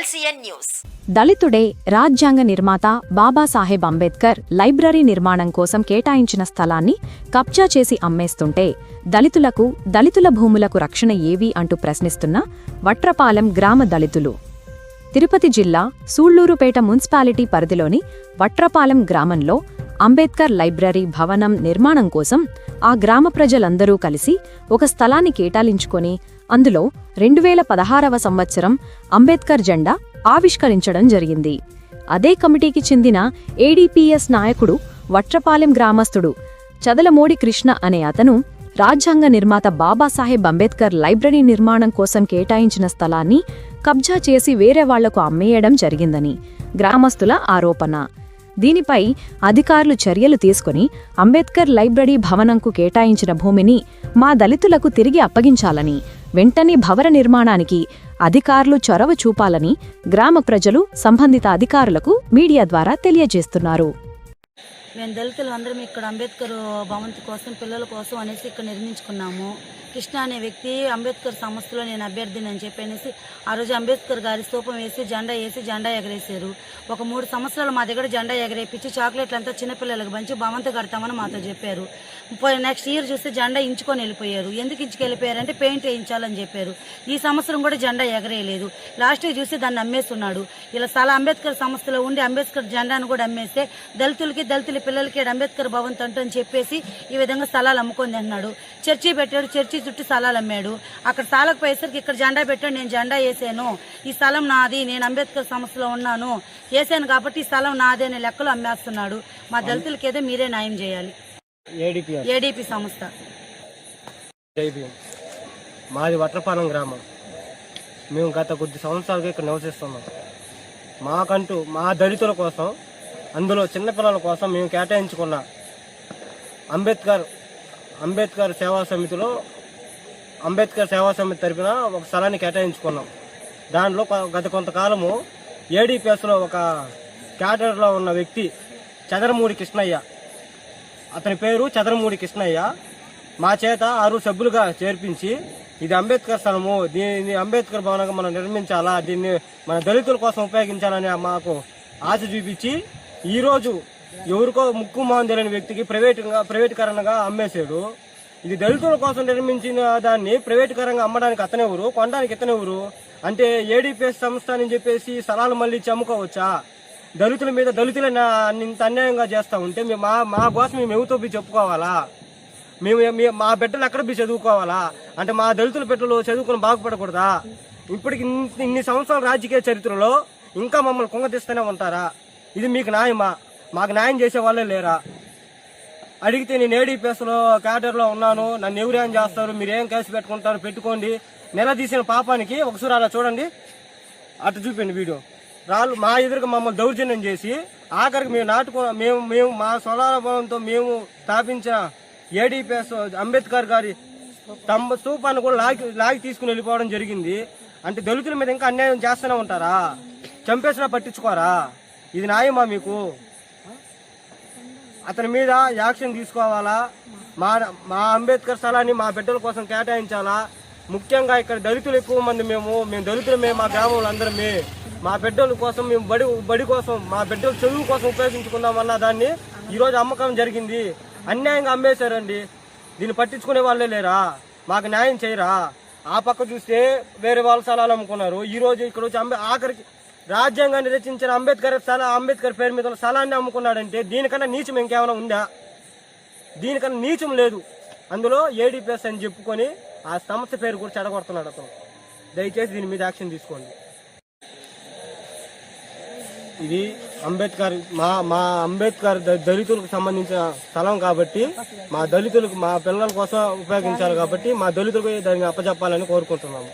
నమస్తే LCN news. దళితుడే రాజ్యాంగ నిర్మాత బాబాసాహెబ్ అంబేద్కర్ లైబ్రరీ నిర్మాణం కోసం కేటాయించిన స్థలాన్ని కబ్జా చేసి అమ్మేస్తుంటే దళితులకు దళితుల భూములకు రక్షణ ఏవి అంటూ ప్రశ్నిస్తున్న వట్రపాలెం గ్రామ దళితులు. తిరుపతి జిల్లా సూళ్ళూరుపేట మున్సిపాలిటీ పరిధిలోని వట్రపాలెం గ్రామంలో అంబేద్కర్ లైబ్రరీ భవనం నిర్మాణం కోసం ఆ గ్రామ ప్రజలందరూ కలిసి ఒక స్థలాన్ని కేటాయించుకొని అందులో రెండు వేల పదహారవ సంవత్సరం అంబేద్కర్ జెండా ఆవిష్కరించడం జరిగింది. అదే కమిటీకి చెందిన ఏడీపీఎస్ నాయకుడు వట్రపాలెం గ్రామస్థుడు చదలమోడి కృష్ణ అనే అతను రాజ్యాంగ నిర్మాత బాబాసాహెబ్ అంబేద్కర్ లైబ్రరీ నిర్మాణం కోసం కేటాయించిన స్థలాన్ని కబ్జా చేసి వేరే వాళ్ళకు అమ్మేయడం జరిగిందని గ్రామస్తుల ఆరోపణ. దీనిపై అధికారులు చర్యలు తీసుకుని అంబేద్కర్ లైబ్రరీ భవనంకు కేటాయించిన భూమిని మా దళితులకు తిరిగి అప్పగించాలని వెంటనే భవన నిర్మాణానికి అధికారులు చొరవ చూపాలని గ్రామ ప్రజలు సంబంధిత అధికారులకు మీడియా ద్వారా తెలియజేస్తున్నారు. మేము దళితులు అందరం ఇక్కడ అంబేద్కర్ భవంతి కోసం పిల్లల కోసం అనేసి ఇక్కడ నిర్మించుకున్నాము. కృష్ణ అనే వ్యక్తి అంబేద్కర్ సంస్థలో నేను అభ్యర్థిని అని చెప్పి అనేసి ఆ రోజు అంబేద్కర్ గారి స్తూపం వేసి జెండా వేసి జెండా ఎగరేశారు. ఒక మూడు సంవత్సరాలు మా దగ్గర జెండా ఎగరేపించి చాక్లెట్లు అంతా చిన్నపిల్లలకు పంచి భవంతి కడతామని మాతో చెప్పారు. నెక్స్ట్ ఇయర్ చూస్తే జెండా ఇంచుకొని వెళ్ళిపోయారు. ఎందుకు ఇంచుకెళ్ళిపోయారంటే పెయింట్ వేయించాలని చెప్పారు. ఈ సంవత్సరం కూడా జెండా ఎగరేయలేదు. లాస్ట్ ఇయర్ చూసి దాన్ని అమ్మేస్తున్నాడు. ఇలా చాలా అంబేద్కర్ సంస్థలో ఉండి అంబేద్కర్ జెండాను కూడా అమ్మేస్తే దళితులకి దళితుల పిల్లలకి అంబేద్కర్ భవంత్ తంటూ అని చెప్పేసి ఈ విధంగా స్థలాలు అమ్ముకొని అన్నాడు చర్చి పెట్టాడు. చర్చి చుట్టూ స్థలాలు అమ్మాడు. అక్కడ స్థలాలకు పోయేసరికి ఇక్కడ జెండా పెట్టాడు నేను జెండా వేసాను. ఈ స్థలం నాది నేను అంబేద్కర్ సంస్థలో ఉన్నాను. వేసాను కాబట్టి ఈ స్థలం నాది అనే లెక్కలు అమ్మేస్తున్నాడు. మా దళితులకి ఏదో మీరే న్యాయం చేయాలి. ఏడీపీ సంస్థ. మాది వట్రపాలెం గ్రామం. మేము గత కొద్ది సంవత్సరాలుగా ఇక్కడ నివసిస్తున్నాం. మాకంటూ మా దళితుల కోసం అందులో చిన్నపిల్లల కోసం మేము కేటాయించుకున్న అంబేద్కర్ అంబేద్కర్ సేవా సమితిలో అంబేద్కర్ సేవా సమితి తరపున ఒక స్థలాన్ని కేటాయించుకున్నాం. దానిలో గత కొంతకాలము ఏడీపీఎస్లో ఒక క్యాడర్లో ఉన్న వ్యక్తి చదరమూడి కృష్ణయ్య. అతని పేరు చదరమూడి కృష్ణయ్య. మా చేత ఆరు సభ్యులుగా చేర్పించి ఇది అంబేద్కర్ స్థలము దీన్ని అంబేద్కర్ భవనంగా మనం నిర్మించాలా దీన్ని మన దళితుల కోసం ఉపయోగించాలని మాకు ఆశ చూపించి ఈరోజు ఎవరికో ముక్కు మాందలేని వ్యక్తికి ప్రైవేటుగా ప్రైవేటీకరణగా అమ్మేశాడు. ఇది దళితుల కోసం నిర్మించిన దాన్ని ప్రైవేటుకరంగా అమ్మడానికి అతనెవరు కొనడానికి ఇతనెవరు అంటే ఏడీపీఎస్ సంస్థ అని చెప్పేసి స్థలాలు మళ్ళీ చమ్ముకోవచ్చా దళితుల మీద దళితులను ఇంత అన్యాయంగా చేస్తూ ఉంటే మేము మా మా కోసం మేము ఎవరితో పోయి చెప్పుకోవాలా? మేము మా బిడ్డలు ఎక్కడ పోయి చదువుకోవాలా? అంటే మా దళితుల బిడ్డలు చదువుకుని బాగుపడకూడదా? ఇప్పటికి ఇన్ని- సంవత్సరాల రాజకీయ చరిత్రలో ఇంకా మమ్మల్ని కుంగతీస్తూనే ఉంటారా? ఇది మీకు న్యాయమా? మాకు న్యాయం చేసే వాళ్ళే లేరా? అడిగితే నేను ఏడీపీఎస్లో క్యాడర్లో ఉన్నాను నన్ను ఎవరేం చేస్తారు మీరు ఏం కేసు పెట్టుకుంటారు పెట్టుకోండి. నిలదీసిన పాపానికి ఒకసారి అలా చూడండి. అటు చూపండి వీడియో. రాళ్ళు మా ఎదురుగా మమ్మల్ని దౌర్జన్యం చేసి ఆఖరికి మేము నాటుకో మేము మేము మా స్వలాభంతో మేము స్థాపించిన ఏడీపీఎస్ అంబేద్కర్ గారి తమ స్తూపాన్ని కూడా లాగి లాగి తీసుకుని వెళ్ళిపోవడం జరిగింది. అంటే దళితుల మీద ఇంకా అన్యాయం చేస్తూనే ఉంటారా? చంపేసినా పట్టించుకోరా? ఇది న్యాయమా మీకు? అతని మీద యాక్షన్ తీసుకోవాలా? మా మా అంబేద్కర్ స్థలాన్ని మా బిడ్డల కోసం కేటాయించాలా? ముఖ్యంగా ఇక్కడ దళితులు ఎక్కువ మంది మేము మేము దళితులమే మా గ్రామంలో అందరమే మా బిడ్డల కోసం మేము బడి బడి కోసం మా బిడ్డల చదువు కోసం ఉపయోగించుకుందామన్న దాన్ని ఈరోజు అమ్మకం జరిగింది. అన్యాయంగా అమ్మేశారండి. దీన్ని పట్టించుకునే వాళ్ళే లేరా? మాకు న్యాయం చేయరా? ఆ పక్క చూస్తే వేరే వాళ్ళ స్థలాలు అమ్ముకున్నారు. ఈరోజు ఇక్కడ వచ్చి అంబే ఆఖరికి రాజ్యాంగాన్ని రచించిన అంబేద్కర్ స్థల అంబేద్కర్ పేరు మీద ఉన్న స్థలాన్ని అమ్ముకున్నాడంటే దీనికన్నా నీచం ఇంకేమైనా ఉందా? దీనికన్నా నీచం లేదు. అందులో ఏడీపీఎస్ అని చెప్పుకొని ఆ సంస్థ పేరు కూడా చెడగొడుతున్నాడు అతను. దయచేసి దీని మీద యాక్షన్ తీసుకోండి. ఇది అంబేద్కర్ మా మా అంబేద్కర్ దళితులకు సంబంధించిన స్థలం కాబట్టి మా దళితులకు మా పిల్లల కోసం ఉపయోగించాలి కాబట్టి మా దళితులకు దాన్ని అప్పచెప్పాలని కోరుకుంటున్నాము.